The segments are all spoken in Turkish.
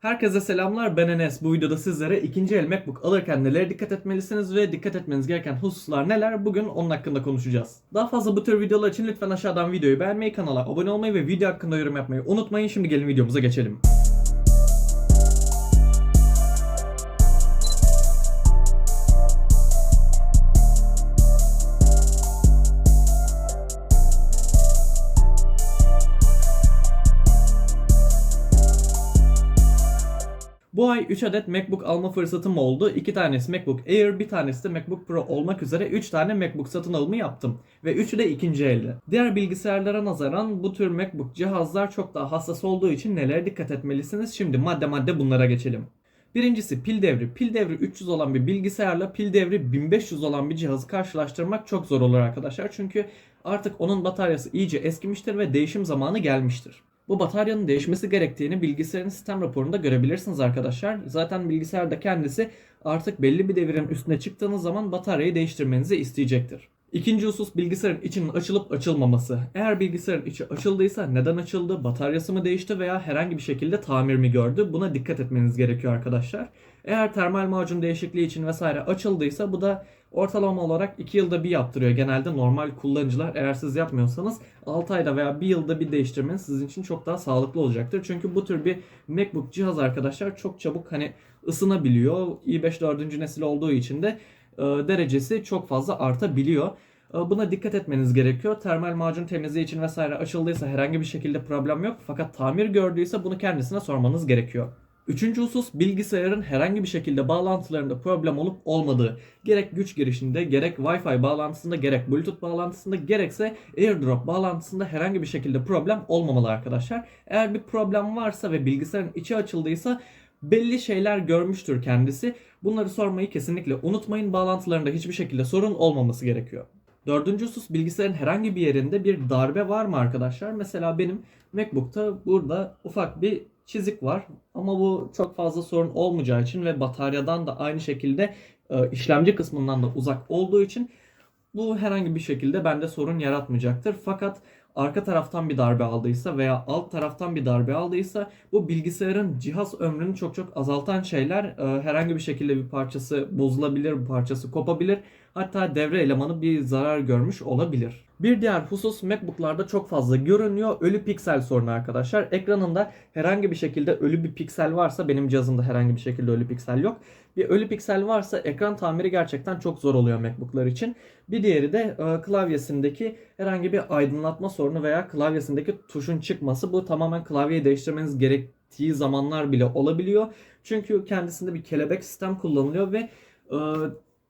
Herkese selamlar ben Enes. Bu videoda sizlere ikinci el MacBook alırken nelere dikkat etmelisiniz ve dikkat etmeniz gereken hususlar neler bugün onun hakkında konuşacağız. Daha fazla bu tür videolar için lütfen aşağıdan videoyu beğenmeyi, kanala abone olmayı ve video hakkında yorum yapmayı unutmayın. Şimdi gelin videomuza geçelim. Bu ay 3 adet MacBook alma fırsatım oldu. 2 tanesi MacBook Air, bir tanesi de MacBook Pro olmak üzere 3 tane MacBook satın alımı yaptım. Ve üçü de ikinci elde. Diğer bilgisayarlara nazaran bu tür MacBook cihazlar çok daha hassas olduğu için nelere dikkat etmelisiniz? Şimdi madde madde bunlara geçelim. Birincisi pil devri. Pil devri 300 olan bir bilgisayarla pil devri 1500 olan bir cihazı karşılaştırmak çok zor olur arkadaşlar. Çünkü artık onun bataryası iyice eskimiştir ve değişim zamanı gelmiştir. Bu bataryanın değişmesi gerektiğini bilgisayarın sistem raporunda görebilirsiniz arkadaşlar. Zaten bilgisayar da kendisi artık belli bir devirin üstüne çıktığınız zaman bataryayı değiştirmenizi isteyecektir. İkinci husus bilgisayarın içinin açılıp açılmaması. Eğer bilgisayarın içi açıldıysa neden açıldı, bataryası mı değişti veya herhangi bir şekilde tamir mi gördü? Buna dikkat etmeniz gerekiyor arkadaşlar. Eğer termal macun değişikliği için vesaire açıldıysa bu da ortalama olarak 2 yılda bir yaptırıyor. Genelde normal kullanıcılar eğer siz yapmıyorsanız 6 ayda veya 1 yılda bir değiştirmeniz sizin için çok daha sağlıklı olacaktır. Çünkü bu tür bir MacBook cihaz arkadaşlar çok çabuk hani ısınabiliyor. i5 4. nesil olduğu için de derecesi çok fazla artabiliyor. E, Buna dikkat etmeniz gerekiyor. Termal macun temizliği için vesaire açıldıysa herhangi bir şekilde problem yok. Fakat tamir gördüyse bunu kendisine sormanız gerekiyor. Üçüncü husus bilgisayarın herhangi bir şekilde bağlantılarında problem olup olmadığı. Gerek güç girişinde, gerek Wi-Fi bağlantısında, gerek Bluetooth bağlantısında, gerekse AirDrop bağlantısında herhangi bir şekilde problem olmamalı arkadaşlar. Eğer bir problem varsa ve bilgisayarın içi açıldıysa belli şeyler görmüştür kendisi. Bunları sormayı kesinlikle unutmayın. Bağlantılarında hiçbir şekilde sorun olmaması gerekiyor. Dördüncü husus bilgisayarın herhangi bir yerinde bir darbe var mı arkadaşlar? Mesela benim MacBook'ta burada ufak bir çizik var. Ama bu çok fazla sorun olmayacağı için ve bataryadan da aynı şekilde e, işlemci kısmından da uzak olduğu için bu herhangi bir şekilde bende sorun yaratmayacaktır. Fakat arka taraftan bir darbe aldıysa veya alt taraftan bir darbe aldıysa bu bilgisayarın cihaz ömrünü çok çok azaltan şeyler e, herhangi bir şekilde bir parçası bozulabilir, bir parçası kopabilir. Hatta devre elemanı bir zarar görmüş olabilir. Bir diğer husus MacBook'larda çok fazla görünüyor. Ölü piksel sorunu arkadaşlar. Ekranında herhangi bir şekilde ölü bir piksel varsa benim cihazımda herhangi bir şekilde ölü piksel yok. Bir ölü piksel varsa ekran tamiri gerçekten çok zor oluyor MacBook'lar için. Bir diğeri de e, klavyesindeki herhangi bir aydınlatma sorunu veya klavyesindeki tuşun çıkması. Bu tamamen klavyeyi değiştirmeniz gerektiği zamanlar bile olabiliyor. Çünkü kendisinde bir kelebek sistem kullanılıyor ve e,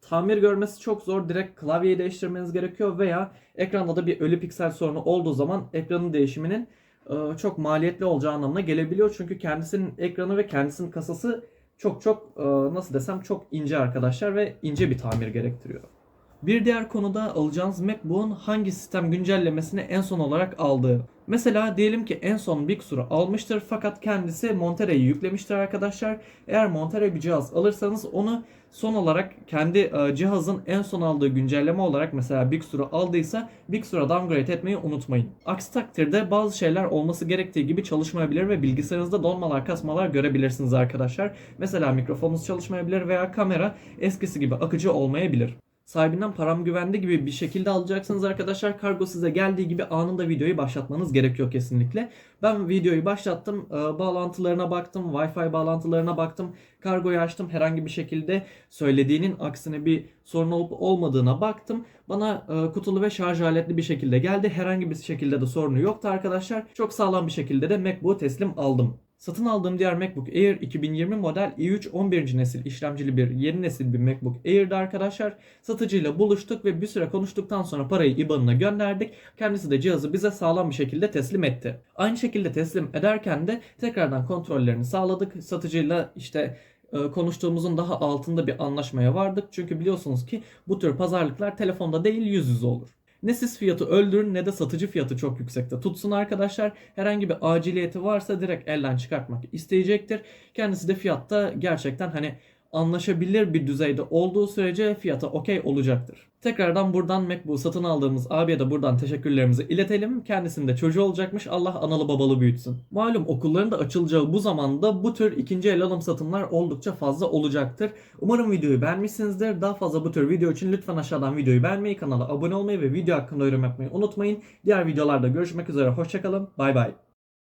tamir görmesi çok zor. Direkt klavyeyi değiştirmeniz gerekiyor veya ekranda da bir ölü piksel sorunu olduğu zaman ekranın değişiminin e, çok maliyetli olacağı anlamına gelebiliyor. Çünkü kendisinin ekranı ve kendisinin kasası çok çok e, nasıl desem çok ince arkadaşlar ve ince bir tamir gerektiriyor. Bir diğer konuda alacağınız MacBook'un hangi sistem güncellemesini en son olarak aldığı. Mesela diyelim ki en son Big Sur'u almıştır fakat kendisi Monterey'i yüklemiştir arkadaşlar. Eğer Monterey bir cihaz alırsanız onu son olarak kendi e, cihazın en son aldığı güncelleme olarak mesela Big Sur'u aldıysa Big Sur'a downgrade etmeyi unutmayın. Aksi takdirde bazı şeyler olması gerektiği gibi çalışmayabilir ve bilgisayarınızda donmalar kasmalar görebilirsiniz arkadaşlar. Mesela mikrofonunuz çalışmayabilir veya kamera eskisi gibi akıcı olmayabilir sahibinden param güvende gibi bir şekilde alacaksınız arkadaşlar. Kargo size geldiği gibi anında videoyu başlatmanız gerekiyor kesinlikle. Ben videoyu başlattım. e, Bağlantılarına baktım. Wi-Fi bağlantılarına baktım. Kargoyu açtım. Herhangi bir şekilde söylediğinin aksine bir sorun olup olmadığına baktım. Bana e, kutulu ve şarj aletli bir şekilde geldi. Herhangi bir şekilde de sorunu yoktu arkadaşlar. Çok sağlam bir şekilde de MacBook'u teslim aldım. Satın aldığım diğer MacBook Air 2020 model i3 11. nesil işlemcili bir yeni nesil bir MacBook Air'di arkadaşlar. Satıcıyla buluştuk ve bir süre konuştuktan sonra parayı IBAN'ına gönderdik. Kendisi de cihazı bize sağlam bir şekilde teslim etti. Aynı şekilde teslim ederken de tekrardan kontrollerini sağladık. Satıcıyla işte e, konuştuğumuzun daha altında bir anlaşmaya vardık. Çünkü biliyorsunuz ki bu tür pazarlıklar telefonda değil yüz yüze olur. Ne siz fiyatı öldürün ne de satıcı fiyatı çok yüksekte tutsun arkadaşlar. Herhangi bir aciliyeti varsa direkt elden çıkartmak isteyecektir. Kendisi de fiyatta gerçekten hani anlaşabilir bir düzeyde olduğu sürece fiyata okey olacaktır. Tekrardan buradan MacBook satın aldığımız abiye de buradan teşekkürlerimizi iletelim. Kendisinde çocuğu olacakmış. Allah analı babalı büyütsün. Malum okulların da açılacağı bu zamanda bu tür ikinci el alım satımlar oldukça fazla olacaktır. Umarım videoyu beğenmişsinizdir. Daha fazla bu tür video için lütfen aşağıdan videoyu beğenmeyi, kanala abone olmayı ve video hakkında yorum yapmayı unutmayın. Diğer videolarda görüşmek üzere. Hoşçakalın. Bay bay.